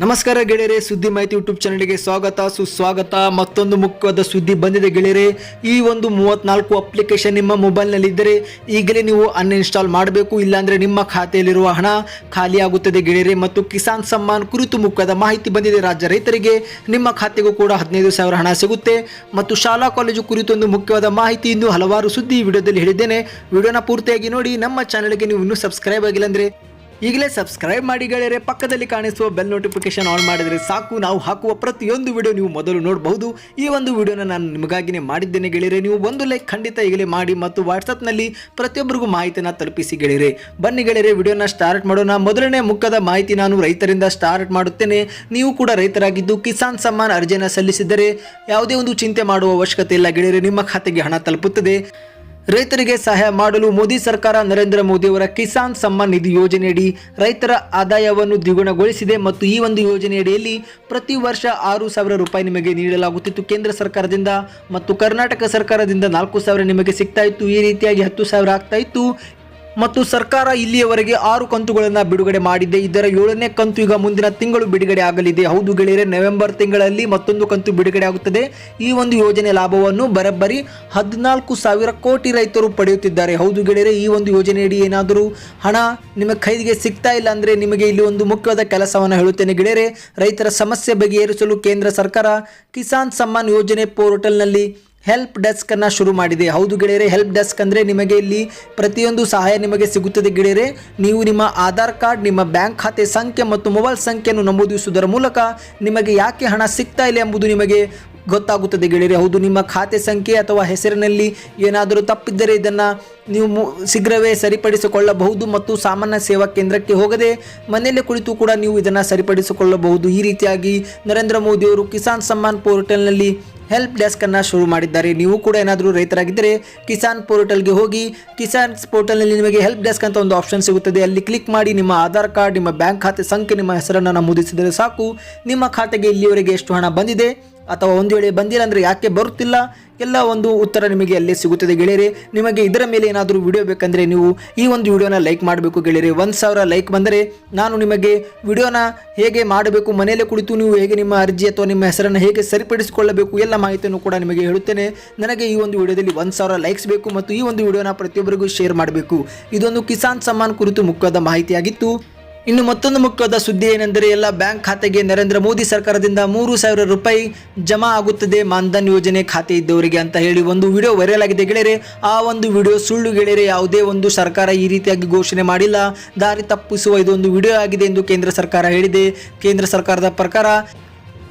ನಮಸ್ಕಾರ ಗೆಳೆಯರೆ, ಸುದ್ದಿ ಮಾಹಿತಿ ಯೂಟ್ಯೂಬ್ ಚಾನಲ್ಗೆ ಸ್ವಾಗತ, ಸುಸ್ವಾಗತ. ಮತ್ತೊಂದು ಮುಖ್ಯವಾದ ಸುದ್ದಿ ಬಂದಿದೆ ಗೆಳೆಯರೆ. ಈ ಒಂದು ಮೂವತ್ನಾಲ್ಕು ಅಪ್ಲಿಕೇಶನ್ ನಿಮ್ಮ ಮೊಬೈಲ್ನಲ್ಲಿದ್ದರೆ ಈಗಲೇ ನೀವು ಅನ್ಇನ್ಸ್ಟಾಲ್ ಮಾಡಬೇಕು, ಇಲ್ಲಾಂದರೆ ನಿಮ್ಮ ಖಾತೆಯಲ್ಲಿರುವ ಹಣ ಖಾಲಿಯಾಗುತ್ತದೆ ಗೆಳೆಯರೆ. ಮತ್ತು ಕಿಸಾನ್ ಸಮ್ಮಾನ್ ಕುರಿತು ಮುಖ್ಯವಾದ ಮಾಹಿತಿ ಬಂದಿದೆ. ರಾಜ್ಯ ರೈತರಿಗೆ ನಿಮ್ಮ ಖಾತೆಗೂ ಕೂಡ ಹದಿನೈದು ಸಾವಿರ ಹಣ ಸಿಗುತ್ತೆ. ಮತ್ತು ಶಾಲಾ ಕಾಲೇಜು ಕುರಿತು ಒಂದು ಮುಖ್ಯವಾದ ಮಾಹಿತಿ ಇನ್ನೂ ಹಲವಾರು ಸುದ್ದಿ ವಿಡಿಯೋದಲ್ಲಿ ಹೇಳಿದ್ದೇನೆ. ವಿಡಿಯೋನ ಪೂರ್ತಿಯಾಗಿ ನೋಡಿ, ನಮ್ಮ ಚಾನಲ್ಗೆ ನೀವು ಇನ್ನೂ ಸಬ್ಸ್ಕ್ರೈಬ್ ಆಗಿಲ್ಲ ಅಂದ್ರೆ ಈಗಲೇ ಸಬ್ಸ್ಕ್ರೈಬ್ ಮಾಡಿ ಗೆಳೆಯರೆ, ಪಕ್ಕದಲ್ಲಿ ಕಾಣಿಸುವ ಬೆಲ್ ನೋಟಿಫಿಕೇಶನ್ ಆನ್ ಮಾಡಿದರೆ ಸಾಕು. ನಾವು ಹಾಕುವ ಪ್ರತಿಯೊಂದು ವಿಡಿಯೋ ನೀವು ಮೊದಲು ನೋಡಬಹುದು. ಈ ಒಂದು ವಿಡಿಯೋನ ನಾನು ನಿಮಗಾಗಿನೇ ಮಾಡಿದ್ದೇನೆ ಗೆಳೆಯರೆ. ನೀವು ಒಂದು ಲೈಕ್ ಖಂಡಿತ ಈಗಲೇ ಮಾಡಿ ಮತ್ತು ವಾಟ್ಸಪ್ನಲ್ಲಿ ಪ್ರತಿಯೊಬ್ಬರಿಗೂ ಮಾಹಿತಿಯನ್ನು ತಲುಪಿಸಿ ಗೆಳೆಯರೆ. ಬನ್ನಿ ಗೆಳೆಯರೆ ವಿಡಿಯೋನ ಸ್ಟಾರ್ಟ್ ಮಾಡೋಣ. ಮೊದಲನೇ ಮುಖದ ಮಾಹಿತಿ ನಾನು ರೈತರಿಂದ ಸ್ಟಾರ್ಟ್ ಮಾಡುತ್ತೇನೆ. ನೀವು ಕೂಡ ರೈತರಾಗಿದ್ದು ಕಿಸಾನ್ ಸಮ್ಮಾನ್ ಅರ್ಜಿಯನ್ನು ಸಲ್ಲಿಸಿದರೆ ಯಾವುದೇ ಒಂದು ಚಿಂತೆ ಮಾಡುವ ಅವಶ್ಯಕತೆ ಇಲ್ಲ ಗೆಳೆಯರೆ. ನಿಮ್ಮ ಖಾತೆಗೆ ಹಣ ತಲುಪುತ್ತದೆ. ರೈತರಿಗೆ ಸಹಾಯ ಮಾಡಲು ಮೋದಿ ಸರ್ಕಾರ ನರೇಂದ್ರ ಮೋದಿಯವರ ಕಿಸಾನ್ ಸಮ್ಮಾನ್ ನಿಧಿ ಯೋಜನೆಯಡಿ ರೈತರ ಆದಾಯವನ್ನು ದ್ವಿಗುಣಗೊಳಿಸಿದೆ ಮತ್ತು ಈ ಒಂದು ಯೋಜನೆಯಡಿಯಲ್ಲಿ ಪ್ರತಿ ವರ್ಷ ಆರು ಸಾವಿರ ರೂಪಾಯಿ ನಿಮಗೆ ನೀಡಲಾಗುತ್ತಿತ್ತು. ಕೇಂದ್ರ ಸರ್ಕಾರದಿಂದ ಮತ್ತು ಕರ್ನಾಟಕ ಸರ್ಕಾರದಿಂದ ನಾಲ್ಕು ಸಾವಿರ ನಿಮಗೆ ಸಿಗ್ತಾ ಇತ್ತು. ಈ ರೀತಿಯಾಗಿ ಹತ್ತು ಸಾವಿರ ಆಗ್ತಾ ಇತ್ತು. ಮತ್ತು ಸರ್ಕಾರ ಇಲ್ಲಿಯವರೆಗೆ ಆರು ಕಂತುಗಳನ್ನು ಬಿಡುಗಡೆ ಮಾಡಿದೆ ಇದರ ಏಳನೇ ಕಂತು ಈಗ ಮುಂದಿನ ತಿಂಗಳು ಬಿಡುಗಡೆ ಆಗಲಿದೆ. ಹೌದು ಗೆಳೆಯರೆ, ನವೆಂಬರ್ ತಿಂಗಳಲ್ಲಿ ಮತ್ತೊಂದು ಕಂತು ಬಿಡುಗಡೆ ಆಗುತ್ತದೆ. ಈ ಒಂದು ಯೋಜನೆ ಲಾಭವನ್ನು ಬರಬ್ಬರಿ ಹದಿನಾಲ್ಕು ಸಾವಿರ ಕೋಟಿ ರೈತರು ಪಡೆಯುತ್ತಿದ್ದಾರೆ. ಹೌದು ಗೆಳೆಯರೆ, ಈ ಒಂದು ಯೋಜನೆಯಡಿ ಏನಾದರೂ ಹಣ ನಿಮ್ಮ ಕೈಗೆ ಸಿಗ್ತಾ ಇಲ್ಲ ಅಂದರೆ ನಿಮಗೆ ಇಲ್ಲಿ ಒಂದು ಮುಖ್ಯವಾದ ಕೆಲಸವನ್ನು ಹೇಳುತ್ತೇನೆ ಗೆಳೆಯರೆ. ರೈತರ ಸಮಸ್ಯೆ ಬಗೆಹರಿಸಲು ಕೇಂದ್ರ ಸರ್ಕಾರ ಕಿಸಾನ್ ಸಮ್ಮಾನ್ ಯೋಜನೆ ಪೋರ್ಟಲ್ನಲ್ಲಿ ಹೆಲ್ಪ್ ಡೆಸ್ಕ್ ಅನ್ನ ಶುರು ಮಾಡಿದೆ. ಹೌದು ಗೆಳೆಯರೆ ಹೆಲ್ಪ್ ಡೆಸ್ಕ್ ಅಂದ್ರೆ ನಿಮಗೆ ಇಲ್ಲಿ ಪ್ರತಿಯೊಂದು ಸಹಾಯ ನಿಮಗೆ ಸಿಗುತ್ತದೆ ಗೆಳೆಯರೆ. ನೀವು ನಿಮ್ಮ ಆಧಾರ್ ಕಾರ್ಡ್, ನಿಮ್ಮ ಬ್ಯಾಂಕ್ ಖಾತೆ ಸಂಖ್ಯೆ ಮತ್ತು ಮೊಬೈಲ್ ಸಂಖ್ಯೆಯನ್ನು ನಮೂದಿಸುವುದರ ಮೂಲಕ ನಿಮಗೆ ಯಾಕೆ ಹಣ ಸಿಗ್ತಾ ಇಲ್ಲ ಎಂಬುದು ನಿಮಗೆ ಗೊತ್ತಾಗುತ್ತದೆ ಗೆಳೆಯರೆ, ಹೌದು, ನಿಮ್ಮ ಖಾತೆ ಸಂಖ್ಯೆ ಅಥವಾ ಹೆಸರಿನಲ್ಲಿ ಏನಾದರೂ ತಪ್ಪಿದ್ದರೆ ಇದನ್ನು ನೀವು ಶೀಘ್ರವೇ ಸರಿಪಡಿಸಿಕೊಳ್ಳಬಹುದು ಮತ್ತು ಸಾಮಾನ್ಯ ಸೇವಾ ಕೇಂದ್ರಕ್ಕೆ ಹೋಗದೆ ಮನೆಯಲ್ಲೇ ಕುಳಿತು ಕೂಡ ನೀವು ಇದನ್ನು ಸರಿಪಡಿಸಿಕೊಳ್ಳಬಹುದು. ಈ ರೀತಿಯಾಗಿ ನರೇಂದ್ರ ಮೋದಿಯವರು ಕಿಸಾನ್ ಸಮ್ಮಾನ್ ಪೋರ್ಟಲ್ನಲ್ಲಿ ಹೆಲ್ಪ್ ಡೆಸ್ಕ್ ಅನ್ನ ಶುರು ಮಾಡಿದ್ದಾರೆ. ನೀವು ಕೂಡ ಏನಾದರೂ ರೈತರಾಗಿದ್ದರೆ ಕಿಸಾನ್ ಪೋರ್ಟಲ್ಗೆ ಹೋಗಿ ಕಿಸಾನ್ ಪೋರ್ಟಲ್ನಲ್ಲಿ ನಿಮಗೆ ಹೆಲ್ಪ್ ಡೆಸ್ಕ್ ಅಂತ ಒಂದು ಆಪ್ಷನ್ ಸಿಗುತ್ತದೆ. ಅಲ್ಲಿ ಕ್ಲಿಕ್ ಮಾಡಿ ನಿಮ್ಮ ಆಧಾರ್ ಕಾರ್ಡ್, ನಿಮ್ಮ ಬ್ಯಾಂಕ್ ಖಾತೆ ಸಂಖ್ಯೆ, ನಿಮ್ಮ ಹೆಸರನ್ನು ನಮೂದಿಸಿದರೆ ಸಾಕು. ನಿಮ್ಮ ಖಾತೆಗೆ ಇಲ್ಲಿಯವರೆಗೆ ಎಷ್ಟು ಹಣ ಬಂದಿದೆ? ಅಥವಾ ಒಂದು ವೇಳೆ ಬಂದಿಲ್ಲ ಅಂದರೆ ಯಾಕೆ ಬರುತ್ತಿಲ್ಲ? ಎಲ್ಲ ಒಂದು ಉತ್ತರ ನಿಮಗೆ ಅಲ್ಲೇ ಸಿಗುತ್ತದೆ ಗೆಳೆಯರೆ. ನಿಮಗೆ ಇದರ ಮೇಲೆ ಏನಾದರೂ ವಿಡಿಯೋ ಬೇಕಂದರೆ ನೀವು ಈ ಒಂದು ವಿಡಿಯೋನ ಲೈಕ್ ಮಾಡಬೇಕು ಗೆಳೆಯರೆ. ಒಂದು ಸಾವಿರ ಲೈಕ್ ಬಂದರೆ ನಾನು ನಿಮಗೆ ವಿಡಿಯೋನ ಹೇಗೆ ಮಾಡಬೇಕು, ಮನೆಯಲ್ಲೇ ಕುಳಿತು ನೀವು ಹೇಗೆ ನಿಮ್ಮ ಅರ್ಜಿ ಅಥವಾ ನಿಮ್ಮ ಹೆಸರನ್ನು ಹೇಗೆ ಸರಿಪಡಿಸಿಕೊಳ್ಳಬೇಕು ಎಲ್ಲ ಮಾಹಿತಿಯನ್ನು ಕೂಡ ನಿಮಗೆ ಹೇಳುತ್ತೇನೆ. ನನಗೆ ಈ ಒಂದು ವಿಡಿಯೋದಲ್ಲಿ ಒಂದು ಸಾವಿರ ಲೈಕ್ಸ್ ಬೇಕು ಮತ್ತು ಈ ಒಂದು ವಿಡಿಯೋನ ಪ್ರತಿಯೊಬ್ಬರಿಗೂ ಶೇರ್ ಮಾಡಬೇಕು. ಇದೊಂದು ಕಿಸಾನ್ ಸಮ್ಮಾನ್ ಕುರಿತು ಮುಖ್ಯವಾದ ಮಾಹಿತಿಯಾಗಿತ್ತು. ಇನ್ನು ಮತ್ತೊಂದು ಮುಖ್ಯವಾದ ಸುದ್ದಿ ಏನೆಂದರೆ, ಎಲ್ಲ ಬ್ಯಾಂಕ್ ಖಾತೆಗೆ ನರೇಂದ್ರ ಮೋದಿ ಸರ್ಕಾರದಿಂದ ಮೂರು ಸಾವಿರ ರೂಪಾಯಿ ಜಮಾ ಆಗುತ್ತದೆ ಮಾನ್ಧನ್ ಯೋಜನೆ ಖಾತೆ ಇದ್ದವರಿಗೆ ಅಂತ ಹೇಳಿ ಒಂದು ವಿಡಿಯೋ ವೈರಲ್ ಆಗಿದೆ. ಗೆಳೆಯರೆ, ಆ ಒಂದು ವಿಡಿಯೋ ಸುಳ್ಳು ಗೆಳೆಯರೆ, ಯಾವುದೇ ಒಂದು ಸರ್ಕಾರ ಈ ರೀತಿಯಾಗಿ ಘೋಷಣೆ ಮಾಡಿಲ್ಲ. ದಾರಿ ತಪ್ಪಿಸುವ ಇದೊಂದು ವಿಡಿಯೋ ಆಗಿದೆ ಎಂದು ಕೇಂದ್ರ ಸರ್ಕಾರ ಹೇಳಿದೆ. ಕೇಂದ್ರ ಸರ್ಕಾರದ ಪ್ರಕಾರ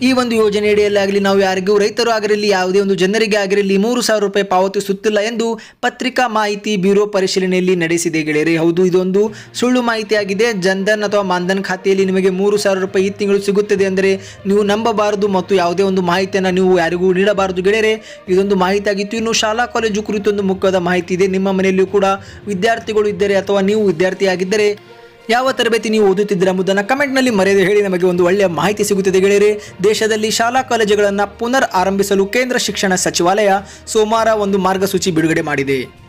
ಈ ಒಂದು ಯೋಜನೆಯಡಿಯಲ್ಲಾಗಲಿ ನಾವು ಯಾರಿಗೂ ರೈತರು ಆಗಿರಲಿ, ಯಾವುದೇ ಒಂದು ಜನರಿಗೆ ಆಗಿರಲಿ ಮೂರು ಸಾವಿರ ರೂಪಾಯಿ ಪಾವತಿಸುತ್ತಿಲ್ಲ ಎಂದು ಪತ್ರಿಕಾ ಮಾಹಿತಿ ಬ್ಯೂರೋ ಪರಿಶೀಲನೆಯಲ್ಲಿ ನಡೆಸಿದೆ ಗೆಳೆಯರೆ. ಹೌದು, ಇದೊಂದು ಸುಳ್ಳು ಮಾಹಿತಿಯಾಗಿದೆ. ಜನ್ಧನ್ ಅಥವಾ ಮಾನ್ಧನ್ ಖಾತೆಯಲ್ಲಿ ನಿಮಗೆ ಮೂರು ಸಾವಿರ ರೂಪಾಯಿ ಈ ತಿಂಗಳು ಸಿಗುತ್ತದೆ ಅಂದರೆ ನೀವು ನಂಬಬಾರದು ಮತ್ತು ಯಾವುದೇ ಒಂದು ಮಾಹಿತಿಯನ್ನು ನೀವು ಯಾರಿಗೂ ನೀಡಬಾರದು ಗೆಳೆಯರೆ. ಇದೊಂದು ಮಾಹಿತಿ ಆಗಿತ್ತು ಇನ್ನು ಶಾಲಾ ಕಾಲೇಜು ಕುರಿತೊಂದು ಮುಖ್ಯವಾದ ಮಾಹಿತಿ ಇದೆ. ನಿಮ್ಮ ಮನೆಯಲ್ಲಿಯೂ ಕೂಡ ವಿದ್ಯಾರ್ಥಿಗಳು ಇದ್ದರೆ ಅಥವಾ ನೀವು ವಿದ್ಯಾರ್ಥಿಯಾಗಿದ್ದರೆ ಯಾವ ತರಬೇತಿ ನೀವು ಓದುತ್ತಿದ್ದೀರಾ ಕಮೆಂಟ್ನಲ್ಲಿ ಮರೆಯದೆ ಹೇಳಿ ನಮಗೆ ಒಂದು ಒಳ್ಳೆಯ ಮಾಹಿತಿ ಸಿಗುತ್ತದೆ ಗೆಳೆಯರೆ. ದೇಶದಲ್ಲಿ ಶಾಲಾ ಕಾಲೇಜುಗಳನ್ನು ಪುನರ್ ಆರಂಭಿಸಲು ಕೇಂದ್ರ ಶಿಕ್ಷಣ ಸಚಿವಾಲಯ ಸೋಮವಾರ ಒಂದು ಮಾರ್ಗಸೂಚಿ ಬಿಡುಗಡೆ ಮಾಡಿದೆ.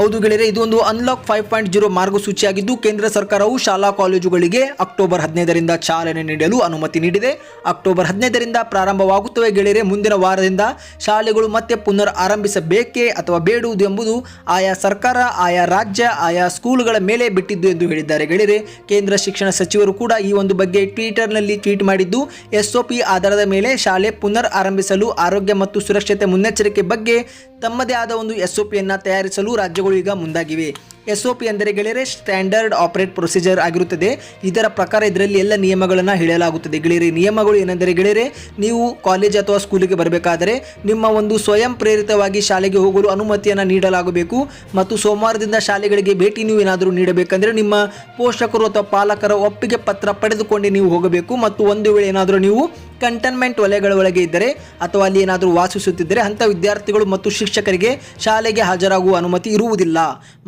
ಹೌದು ಗೆಳೆಯರೆ, ಇದು ಒಂದು ಅನ್ಲಾಕ್ ಫೈವ್ ಪಾಯಿಂಟ್ ಜೀರೋ ಮಾರ್ಗಸೂಚಿಯಾಗಿದ್ದು, ಕೇಂದ್ರ ಸರ್ಕಾರವು ಶಾಲಾ ಕಾಲೇಜುಗಳಿಗೆ ಅಕ್ಟೋಬರ್ ಹದಿನೈದರಿಂದ ಚಾಲನೆ ನೀಡಲು ಅನುಮತಿ ನೀಡಿದೆ. ಅಕ್ಟೋಬರ್ ಹದಿನೈದರಿಂದ ಪ್ರಾರಂಭವಾಗುತ್ತವೆ ಗೆಳೆಯರೆ, ಮುಂದಿನ ವಾರದಿಂದ ಶಾಲೆಗಳು ಮತ್ತೆ ಪುನರ್ ಆರಂಭಿಸಬೇಕೇ ಅಥವಾ ಬೇಡುವುದು ಎಂಬುದು ಆಯಾ ಸರ್ಕಾರ, ಆಯಾ ರಾಜ್ಯ, ಆಯಾ ಸ್ಕೂಲ್ಗಳ ಮೇಲೆ ಬಿಟ್ಟಿದ್ದು ಎಂದು ಹೇಳಿದ್ದಾರೆ ಗೆಳೆಯರೆ. ಕೇಂದ್ರ ಶಿಕ್ಷಣ ಸಚಿವರು ಕೂಡ ಈ ಒಂದು ಬಗ್ಗೆ ಟ್ವಿಟರ್ನಲ್ಲಿ ಟ್ವೀಟ್ ಮಾಡಿದ್ದು, ಎಸ್ಒಪಿ ಆಧಾರದ ಮೇಲೆ ಶಾಲೆ ಪುನರ್ ಆರಂಭಿಸಲು ಆರೋಗ್ಯ ಮತ್ತು ಸುರಕ್ಷತೆ ಮುನ್ನೆಚ್ಚರಿಕೆ ಬಗ್ಗೆ ತಮ್ಮದೇ ಆದ ಒಂದು ಎಸ್ಒಪಿಯನ್ನು ತಯಾರಿಸಲು ರಾಜ್ಯಗಳು ಈಗ ಮುಂದಾಗಿವೆ. ಎಸ್ಒಪಿ ಅಂದರೆ ಗೆಳೆಯರೆ ಸ್ಟ್ಯಾಂಡರ್ಡ್ ಆಪರೇಟ್ ಪ್ರೊಸೀಜರ್ ಆಗಿರುತ್ತದೆ. ಇದರ ಪ್ರಕಾರ ಇದರಲ್ಲಿ ಎಲ್ಲ ನಿಯಮಗಳನ್ನು ಹೇಳಲಾಗುತ್ತದೆ. ಗೆಳೆಯರೆ, ನಿಯಮಗಳು ಏನೆಂದರೆ ಗೆಳೆಯರೆ, ನೀವು ಕಾಲೇಜ್ ಅಥವಾ ಸ್ಕೂಲಿಗೆ ಬರಬೇಕಾದರೆ ನಿಮ್ಮ ಒಂದು ಸ್ವಯಂ ಪ್ರೇರಿತವಾಗಿ ಶಾಲೆಗೆ ಹೋಗಲು ಅನುಮತಿಯನ್ನು ನೀಡಲಾಗಬೇಕು. ಮತ್ತು ಸೋಮವಾರದಿಂದ ಶಾಲೆಗಳಿಗೆ ಭೇಟಿ ನೀವು ಏನಾದರೂ ನೀಡಬೇಕಂದರೆ ನಿಮ್ಮ ಪೋಷಕರು ಅಥವಾ ಪಾಲಕರ ಒಪ್ಪಿಗೆ ಪತ್ರ ಪಡೆದುಕೊಂಡು ನೀವು ಹೋಗಬೇಕು. ಮತ್ತು ಒಂದು ವೇಳೆ ಏನಾದರೂ ನೀವು ಕಂಟೈನ್ಮೆಂಟ್ ವಲಯಗಳ ಒಳಗೆ ಇದ್ದರೆ ಅಥವಾ ಅಲ್ಲಿ ಏನಾದರೂ ವಾಸಿಸುತ್ತಿದ್ದರೆ ಅಂಥ ವಿದ್ಯಾರ್ಥಿಗಳು ಮತ್ತು ಶಿಕ್ಷಕರಿಗೆ ಶಾಲೆಗೆ ಹಾಜರಾಗುವ ಅನುಮತಿ ಇರುವುದಿಲ್ಲ.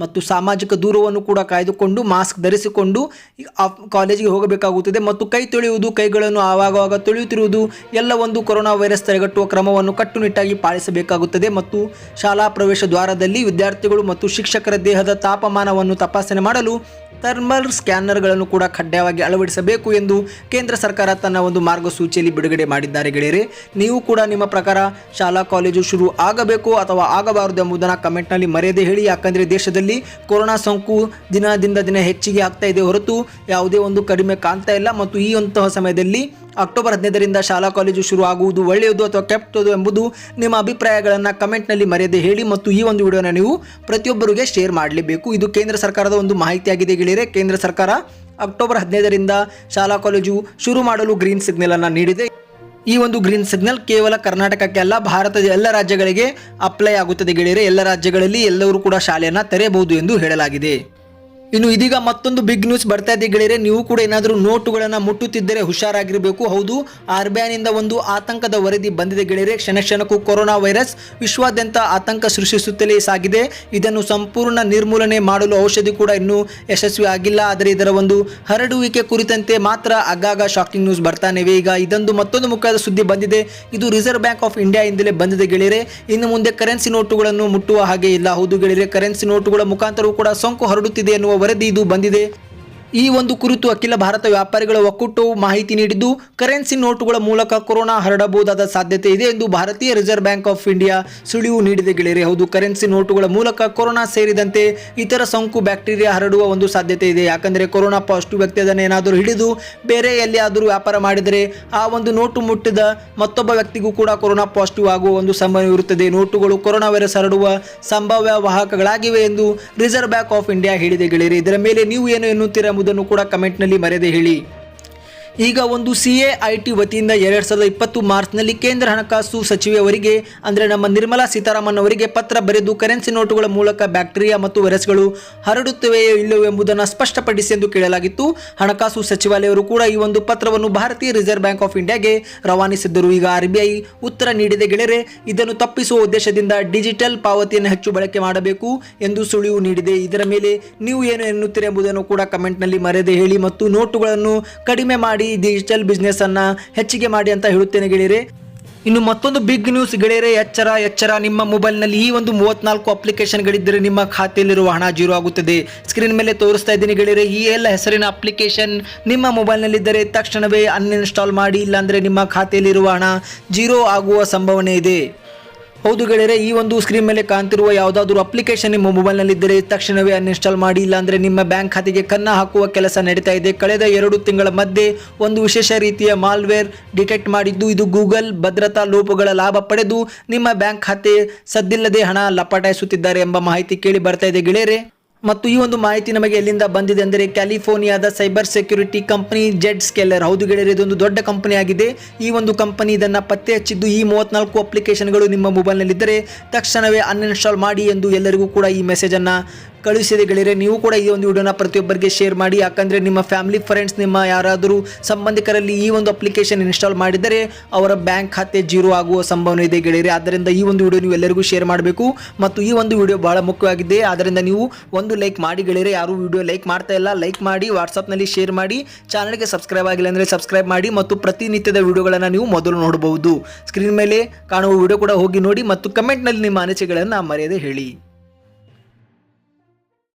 ಮತ್ತು ಸಾಮಾಜಿಕ ದೂರವನ್ನು ಕೂಡ ಕಾಯ್ದುಕೊಂಡು ಮಾಸ್ಕ್ ಧರಿಸಿಕೊಂಡು ಕಾಲೇಜಿಗೆ ಹೋಗಬೇಕಾಗುತ್ತದೆ ಮತ್ತು ಕೈ ತೊಳೆಯುವುದು, ಕೈಗಳನ್ನು ಆವಾಗವಾಗ ತೊಳೆಯುತ್ತಿರುವುದು, ಎಲ್ಲ ಒಂದು ಕೊರೋನಾ ವೈರಸ್ ತಡೆಗಟ್ಟುವ ಕ್ರಮವನ್ನು ಕಟ್ಟುನಿಟ್ಟಾಗಿ ಪಾಲಿಸಬೇಕಾಗುತ್ತದೆ ಮತ್ತು ಶಾಲಾ ಪ್ರವೇಶ ದ್ವಾರದಲ್ಲಿ ವಿದ್ಯಾರ್ಥಿಗಳು ಮತ್ತು ಶಿಕ್ಷಕರ ದೇಹದ ತಾಪಮಾನವನ್ನು ತಪಾಸಣೆ ಮಾಡಲು ಥರ್ಮಲ್ ಸ್ಕ್ಯಾನರ್ಗಳನ್ನು ಕೂಡ ಕಡ್ಡಾಯವಾಗಿ ಅಳವಡಿಸಬೇಕು ಎಂದು ಕೇಂದ್ರ ಸರ್ಕಾರ ತನ್ನ ಒಂದು ಮಾರ್ಗಸೂಚಿಯಲ್ಲಿ ಬಿಡುಗಡೆ ಮಾಡಿದ್ದಾರೆ ಗೆಳೆಯರೆ. ನೀವು ಕೂಡ ನಿಮ್ಮ ಪ್ರಕಾರ ಶಾಲಾ, ಕಾಲೇಜು ಶುರು ಆಗಬೇಕು ಅಥವಾ ಆಗಬಾರದು ಎಂಬುದನ್ನು ಕಮೆಂಟ್ನಲ್ಲಿ ಮರೆಯದೆ ಹೇಳಿ. ಯಾಕಂದರೆ ದೇಶದಲ್ಲಿ ಕೊರೋನಾ ಸೋಂಕು ದಿನದಿಂದ ದಿನ ಹೆಚ್ಚಿಗೆ ಆಗ್ತಾ ಇದೆ ಹೊರತು ಯಾವುದೇ ಒಂದು ಕಡಿಮೆ ಕಾಣ್ತಾ ಇಲ್ಲ. ಮತ್ತು ಈ ಅಂತಹ ಸಮಯದಲ್ಲಿ ಅಕ್ಟೋಬರ್ ಹದಿನೈದರಿಂದ ಶಾಲಾ ಕಾಲೇಜು ಶುರು ಆಗುವುದು ಒಳ್ಳೆಯದು ಅಥವಾ ಕೆಟ್ಟದು ಎಂಬುದು ನಿಮ್ಮ ಅಭಿಪ್ರಾಯಗಳನ್ನು ಕಮೆಂಟ್ನಲ್ಲಿ ಮರೆಯದೆ ಹೇಳಿ ಮತ್ತು ಈ ಒಂದು ವಿಡಿಯೋನ ನೀವು ಪ್ರತಿಯೊಬ್ಬರಿಗೆ ಶೇರ್ ಮಾಡಲೇಬೇಕು. ಇದು ಕೇಂದ್ರ ಸರ್ಕಾರದ ಒಂದು ಮಾಹಿತಿಯಾಗಿದೆ ಗೆಳೆಯರೆ. ಕೇಂದ್ರ ಸರ್ಕಾರ ಅಕ್ಟೋಬರ್ ಹದಿನೈದರಿಂದ ಶಾಲಾ ಕಾಲೇಜು ಶುರು ಮಾಡಲು ಗ್ರೀನ್ ಸಿಗ್ನಲ್ ಅನ್ನು ನೀಡಿದೆ. ಈ ಒಂದು ಗ್ರೀನ್ ಸಿಗ್ನಲ್ ಕೇವಲ ಕರ್ನಾಟಕಕ್ಕೆ ಅಲ್ಲ, ಭಾರತದ ಎಲ್ಲ ರಾಜ್ಯಗಳಿಗೆ ಅಪ್ಲೈ ಆಗುತ್ತದೆ ಗೆಳೆಯರೆ. ಎಲ್ಲ ರಾಜ್ಯಗಳಲ್ಲಿ ಎಲ್ಲರೂ ಕೂಡ ಶಾಲೆಯನ್ನು ತೆರೆಯಬಹುದು ಎಂದು ಹೇಳಲಾಗಿದೆ. ಇನ್ನು ಇದೀಗ ಮತ್ತೊಂದು ಬಿಗ್ ನ್ಯೂಸ್ ಬರ್ತಾ ಇದೆ ಗೆಳೆಯರೆ. ನೀವು ಕೂಡ ಏನಾದರೂ ನೋಟುಗಳನ್ನು ಮುಟ್ಟುತ್ತಿದ್ದರೆ ಹುಷಾರಾಗಿರಬೇಕು. ಹೌದು ಆರ್ ಒಂದು ಆತಂಕದ ವರದಿ ಬಂದಿದೆ ಗೆಳೆಯರೆ. ಕ್ಷಣ ಕ್ಷಣಕ್ಕೂ ಕೊರೋನಾ ವೈರಸ್ ವಿಶ್ವಾದ್ಯಂತ ಆತಂಕ ಸೃಷ್ಟಿಸುತ್ತಲೇ ಸಾಗಿದೆ. ಇದನ್ನು ಸಂಪೂರ್ಣ ನಿರ್ಮೂಲನೆ ಮಾಡಲು ಔಷಧಿ ಕೂಡ ಇನ್ನೂ ಯಶಸ್ವಿ ಆಗಿಲ್ಲ. ಆದರೆ ಇದರ ಒಂದು ಹರಡುವಿಕೆ ಕುರಿತಂತೆ ಮಾತ್ರ ಆಗಾಗ ಶಾಕಿಂಗ್ ನ್ಯೂಸ್ ಬರ್ತಾನೆ. ಈಗ ಇದೊಂದು ಮತ್ತೊಂದು ಮುಖ್ಯವಾದ ಸುದ್ದಿ ಬಂದಿದೆ. ಇದು ರಿಸರ್ವ್ ಬ್ಯಾಂಕ್ ಆಫ್ ಇಂಡಿಯಾ ಇಂದಲೇ ಬಂದಿದೆ ಗೆಳೆಯರೆ. ಇನ್ನು ಮುಂದೆ ಕರೆನ್ಸಿ ನೋಟುಗಳನ್ನು ಮುಟ್ಟುವ ಹಾಗೆ ಇಲ್ಲ. ಹೌದು ಗೆಳೆಯರೆ ಕರೆನ್ಸಿ ನೋಟುಗಳ ಮುಖಾಂತರವೂ ಕೂಡ ಸೋಂಕು ಹರಡುತ್ತಿದೆ ಎನ್ನುವ ವರದಿ ಇದು ಬಂದಿದೆ. ಈ ಒಂದು ಕುರಿತು ಅಖಿಲ ಭಾರತ ವ್ಯಾಪಾರಿಗಳ ಒಕ್ಕೂಟವು ಮಾಹಿತಿ ನೀಡಿದ್ದು, ಕರೆನ್ಸಿ ನೋಟುಗಳ ಮೂಲಕ ಕೊರೋನಾ ಹರಡಬಹುದಾದ ಸಾಧ್ಯತೆ ಇದೆ ಎಂದು ಭಾರತೀಯ ರಿಸರ್ವ್ ಬ್ಯಾಂಕ್ ಆಫ್ ಇಂಡಿಯಾ ಸುಳಿವು ನೀಡಿದೆ ಗೆಳೆಯರೆ. ಹೌದು, ಕರೆನ್ಸಿ ನೋಟುಗಳ ಮೂಲಕ ಕೊರೋನಾ ಸೇರಿದಂತೆ ಇತರ ಸೋಂಕು ಬ್ಯಾಕ್ಟೀರಿಯಾ ಹರಡುವ ಒಂದು ಸಾಧ್ಯತೆ ಇದೆ. ಯಾಕಂದರೆ ಕೊರೋನಾ ಪಾಸಿಟಿವ್ ವ್ಯಕ್ತಿ ಅದನ್ನು ಏನಾದರೂ ಹಿಡಿದು ಬೇರೆ ಎಲ್ಲಿಯಾದರೂ ವ್ಯಾಪಾರ ಮಾಡಿದರೆ ಆ ಒಂದು ನೋಟು ಮುಟ್ಟಿದ ಮತ್ತೊಬ್ಬ ವ್ಯಕ್ತಿಗೂ ಕೂಡ ಕೊರೋನಾ ಪಾಸಿಟಿವ್ ಆಗುವ ಒಂದು ಸಂಭವವಿರುತ್ತದೆ ನೋಟುಗಳು ಕೊರೋನಾ ವೈರಸ್ ಹರಡುವ ಸಂಭಾವ್ಯ ವಾಹಕಗಳಾಗಿವೆ ಎಂದು ರಿಸರ್ವ್ ಬ್ಯಾಂಕ್ ಆಫ್ ಇಂಡಿಯಾ ಹೇಳಿದೆ ಗೆಳೆಯರೆ. ಇದರ ಮೇಲೆ ನೀವು ಏನು ಎನ್ನುತ್ತೀರಾ? ಎಂಬುದನ್ನು ಕೂಡ ಕಮೆಂಟ್ನಲ್ಲಿ ಮರೆಯದೆ ಹೇಳಿ. ಈಗ ಒಂದು ಸಿ ಎ ಐ ಟಿ ವತಿಯಿಂದ ಎರಡು ಸಾವಿರದ ಇಪ್ಪತ್ತು ಮಾರ್ಚ್ನಲ್ಲಿ ಕೇಂದ್ರ ಹಣಕಾಸು ಸಚಿವೆಯವರಿಗೆ, ಅಂದರೆ ನಮ್ಮ ನಿರ್ಮಲಾ ಸೀತಾರಾಮನ್ ಅವರಿಗೆ ಪತ್ರ ಬರೆದು ಕರೆನ್ಸಿ ನೋಟುಗಳ ಮೂಲಕ ಬ್ಯಾಕ್ಟೀರಿಯಾ ಮತ್ತು ವೈರಸ್ಗಳು ಹರಡುತ್ತವೆಯೇ ಇಲ್ಲವೋ ಎಂಬುದನ್ನು ಸ್ಪಷ್ಟಪಡಿಸಿ ಎಂದು ಕೇಳಲಾಗಿತ್ತು. ಹಣಕಾಸು ಸಚಿವಾಲಯವರು ಕೂಡ ಈ ಒಂದು ಪತ್ರವನ್ನು ಭಾರತೀಯ ರಿಸರ್ವ್ ಬ್ಯಾಂಕ್ ಆಫ್ ಇಂಡಿಯಾಗೆ ರವಾನಿಸಿದ್ದರು. ಈಗ ಆರ್ ಬಿ ಐ ಉತ್ತರ ನೀಡಿದೆ, ಗೆಳೆಯರೆ, ಇದನ್ನು ತಪ್ಪಿಸುವ ಉದ್ದೇಶದಿಂದ ಡಿಜಿಟಲ್ ಪಾವತಿಯನ್ನು ಹೆಚ್ಚು ಬಳಕೆ ಮಾಡಬೇಕು ಎಂದು ಸುಳಿವು ನೀಡಿದೆ. ಇದರ ಮೇಲೆ ನೀವು ಏನು ಎನ್ನುತ್ತೀರಿ ಎಂಬುದನ್ನು ಕೂಡ ಕಮೆಂಟ್ನಲ್ಲಿ ಮರೆಯದೆ ಹೇಳಿ ಮತ್ತು ನೋಟುಗಳನ್ನು ಕಡಿಮೆ ಮಾಡಿ ಡಿಜಿಟಲ್ ಬಿಸ್ನೆಸ್ ಅನ್ನ ಹೆಚ್ಚಿಗೆ ಮಾಡಿ ಅಂತ ಹೇಳುತ್ತೇನೆ ಗೆಳೆಯರೆ. ಇನ್ನು ಮತ್ತೊಂದು ಬಿಗ್ ನ್ಯೂಸ್ ಗೆಳೆಯರೆ, ಎಚ್ಚರ ಎಚ್ಚರ. ನಿಮ್ಮ ಮೊಬೈಲ್ನಲ್ಲಿ ಈ ಒಂದು ಮೂವತ್ನಾಲ್ಕು ಅಪ್ಲಿಕೇಶನ್ಗಳಿದ್ದರೆ ನಿಮ್ಮ ಖಾತೆಯಲ್ಲಿರುವ ಹಣ ಜೀರೋ ಆಗುತ್ತದೆ. ಸ್ಕ್ರೀನ್ ಮೇಲೆ ತೋರಿಸ್ತಾ ಇದ್ದೀನಿ ಗೆಳೆಯರೆ, ಈ ಎಲ್ಲ ಹೆಸರಿನ ಅಪ್ಲಿಕೇಶನ್ ನಿಮ್ಮ ಮೊಬೈಲ್ನಲ್ಲಿದ್ದರೆ ತಕ್ಷಣವೇ ಅನ್ಇನ್ಸ್ಟಾಲ್ ಮಾಡಿ, ಇಲ್ಲಾಂದರೆ ನಿಮ್ಮ ಖಾತೆಯಲ್ಲಿರುವ ಹಣ ಜೀರೋ ಆಗುವ ಸಂಭವನೆ ಇದೆ. ಹೌದು ಗೆಳೆಯರೆ, ಈ ಒಂದು ಸ್ಕ್ರೀನ್ ಮೇಲೆ ಕಾಣ್ತಿರುವ ಯಾವುದಾದ್ರೂ ಅಪ್ಲಿಕೇಶನ್ ನಿಮ್ಮ ಮೊಬೈಲ್ನಲ್ಲಿದ್ದರೆ ತಕ್ಷಣವೇ ಅನ್ಇನ್ಸ್ಟಾಲ್ ಮಾಡಿ, ಇಲ್ಲಾಂದರೆ ನಿಮ್ಮ ಬ್ಯಾಂಕ್ ಖಾತೆಗೆ ಕನ್ನ ಹಾಕುವ ಕೆಲಸ ನಡೀತಾ ಇದೆ. ಕಳೆದ ಎರಡು ತಿಂಗಳ ಮಧ್ಯೆ ಒಂದು ವಿಶೇಷ ರೀತಿಯ ಮಾಲ್ವೇರ್ ಡಿಟೆಕ್ಟ್ ಮಾಡಿದ್ದು. ಇದು ಗೂಗಲ್ ಭದ್ರತಾ ಲೋಪಗಳ ಲಾಭ ಪಡೆದು ನಿಮ್ಮ ಬ್ಯಾಂಕ್ ಖಾತೆ ಸದ್ದಿಲ್ಲದೆ ಹಣ ಲಪಾಟಾಯಿಸುತ್ತಿದ್ದಾರೆ ಎಂಬ ಮಾಹಿತಿ ಕೇಳಿ ಬರ್ತಾ ಇದೆ ಗೆಳೆಯರೆ. ಮತ್ತು ಈ ಒಂದು ಮಾಹಿತಿ ನಮಗೆ ಎಲ್ಲಿಂದ ಬಂದಿದೆ ಅಂದರೆ ಕ್ಯಾಲಿಫೋರ್ನಿಯಾದ cyber security company Zscaler ಹೌದು ಗೆಳೆಯರೆ ಇದೊಂದು ದೊಡ್ಡ ಕಂಪನಿ ಆಗಿದೆ. ಈ ಒಂದು ಕಂಪನಿ ಇದನ್ನು ಪತ್ತೆ ಹಚ್ಚಿದ್ದು ಈ ಮೂವತ್ನಾಲ್ಕು ಅಪ್ಲಿಕೇಶನ್ಗಳು ನಿಮ್ಮ ಮೊಬೈಲ್ನಲ್ಲಿದ್ದರೆ ತಕ್ಷಣವೇ ಅನ್ಇನ್ಸ್ಟಾಲ್ ಮಾಡಿ ಎಂದು ಎಲ್ಲರಿಗೂ ಕೂಡ ಈ ಮೆಸೇಜನ್ನು ಕಳುಹಿಸಿದೆ ಗೆಳೆಯರೆ, ನೀವು ಕೂಡ ಈ ಒಂದು ವಿಡಿಯೋನ ಪ್ರತಿಯೊಬ್ಬರಿಗೆ ಶೇರ್ ಮಾಡಿ. ಯಾಕಂದರೆ ನಿಮ್ಮ ಫ್ಯಾಮಿಲಿ, ಫ್ರೆಂಡ್ಸ್, ನಿಮ್ಮ ಯಾರಾದರೂ ಸಂಬಂಧಿಕರಲ್ಲಿ ಈ ಒಂದು ಅಪ್ಲಿಕೇಶನ್ ಇನ್ಸ್ಟಾಲ್ ಮಾಡಿದರೆ ಅವರ ಬ್ಯಾಂಕ್ ಖಾತೆ ಜೀರೋ ಆಗುವ ಸಂಭವನ ಇದೆ ಗೆಳೆಯರೆ. ಆದ್ದರಿಂದ ಈ ಒಂದು ವಿಡಿಯೋ ನೀವು ಎಲ್ಲರಿಗೂ ಶೇರ್ ಮಾಡಬೇಕು. ಮತ್ತು ಈ ಒಂದು ವಿಡಿಯೋ ಬಹಳ ಮುಖ್ಯವಾಗಿದೆ. ಆದ್ದರಿಂದ ನೀವು ಒಂದು ಲೈಕ್ ಮಾಡಿ ಗೆಳೆಯರೆ. ಯಾರು ವಿಡಿಯೋ ಲೈಕ್ ಮಾಡ್ತಾ ಇಲ್ಲ, ಲೈಕ್ ಮಾಡಿ, ವಾಟ್ಸಪ್ನಲ್ಲಿ ಶೇರ್ ಮಾಡಿ. ಚಾನಲ್ಗೆ ಸಬ್ಸ್ಕ್ರೈಬ್ ಆಗಿಲ್ಲ ಅಂದರೆ ಸಬ್ಸ್ಕ್ರೈಬ್ ಮಾಡಿ ಮತ್ತು ಪ್ರತಿನಿತ್ಯದ ವಿಡಿಯೋಗಳನ್ನು ನೀವು ಮೊದಲು ನೋಡಬಹುದು ಸ್ಕ್ರೀನ್ ಮೇಲೆ ಕಾಣುವ ವಿಡಿಯೋ ಕೂಡ ಹೋಗಿ ನೋಡಿ ಮತ್ತು ಕಮೆಂಟ್ನಲ್ಲಿ ನಿಮ್ಮ ಅನಿಸಿಕೆಗಳನ್ನು ಮರೆಯದೆ ಹೇಳಿ.